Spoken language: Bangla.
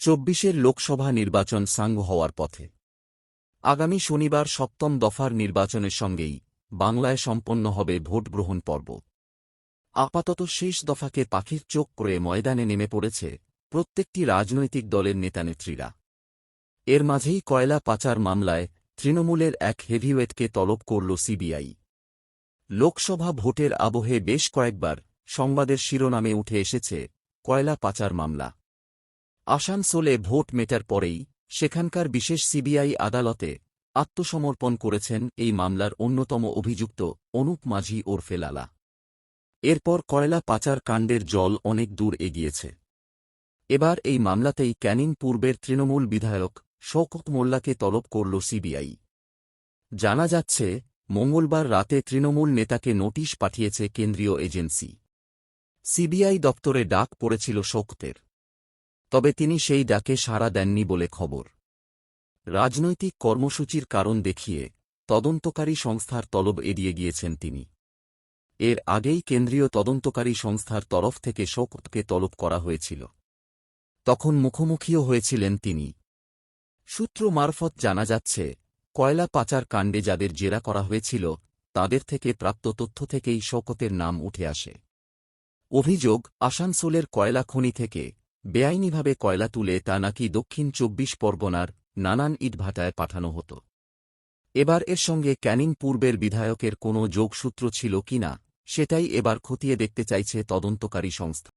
চব্বিশের লোকসভা নির্বাচন সাঙ্গ হওয়ার পথে। আগামী শনিবার সপ্তম দফার নির্বাচনের সঙ্গেই বাংলায় সম্পন্ন হবে ভোট গ্রহণ পর্ব। আপাতত শেষ দফাকে পাখির চোখ করে ময়দানে নেমে পড়েছে প্রত্যেকটি রাজনৈতিক দলের নেতানেত্রীরা। এর মাঝেই কয়লা পাচার মামলায় তৃণমূলের এক হেভিওয়েটকে তলব করল সিবিআই। লোকসভা ভোটের আবহে বেশ কয়েকবার সংবাদের শিরোনামে উঠে এসেছে কয়লা পাচার মামলা। আসানসোলে ভোট মেটার পরেই সেখানকার বিশেষ সিবিআই আদালতে আত্মসমর্পণ করেছেন এই মামলার অন্যতম অভিযুক্ত অনুপ মাঝি ওরফে লালা। এরপর কয়লা পাচার কাণ্ডের জল অনেক দূর এগিয়েছে। এবার এই মামলাতেই ক্যানিং পূর্বের তৃণমূল বিধায়ক শওকত মোল্লাকে তলব করল সিবিআই। জানা যাচ্ছে, মঙ্গলবার রাতে তৃণমূল নেতাকে নোটিশ পাঠিয়েছে কেন্দ্রীয় এজেন্সি। সিবিআই দপ্তরে ডাক পড়েছিল শোকতের তবে তিনি সেই ডাকে সাড়া দেননি বলে খবর। রাজনৈতিক কর্মসূচির কারণ দেখিয়ে তদন্তকারী সংস্থার তলব এড়িয়ে গিয়েছেন তিনি। এর আগেই কেন্দ্রীয় তদন্তকারী সংস্থার তরফ থেকে শোকতকে তলব করা হয়েছিল। তখন মুখোমুখিও হয়েছিলেন তিনি। সূত্র মারফত জানা যাচ্ছে, কয়লা পাচার কাণ্ডে যাদের জেরা করা হয়েছিল, তাদের থেকে প্রাপ্ত তথ্য থেকেই শকতের নাম উঠে আসে। অভিযোগ, আসানসোলের কয়লা খনি থেকে বেআইনিভাবে কয়লা তুলে তা নাকি দক্ষিণ চব্বিশ পরগনার নানান ইটভাটায় পাঠানো হতো। এবার এর সঙ্গে ক্যানিং পূর্বের বিধায়কের কোনো যোগসূত্র ছিল কিনা, সেটাই এবার খতিয়ে দেখতে চাইছে তদন্তকারী সংস্থা।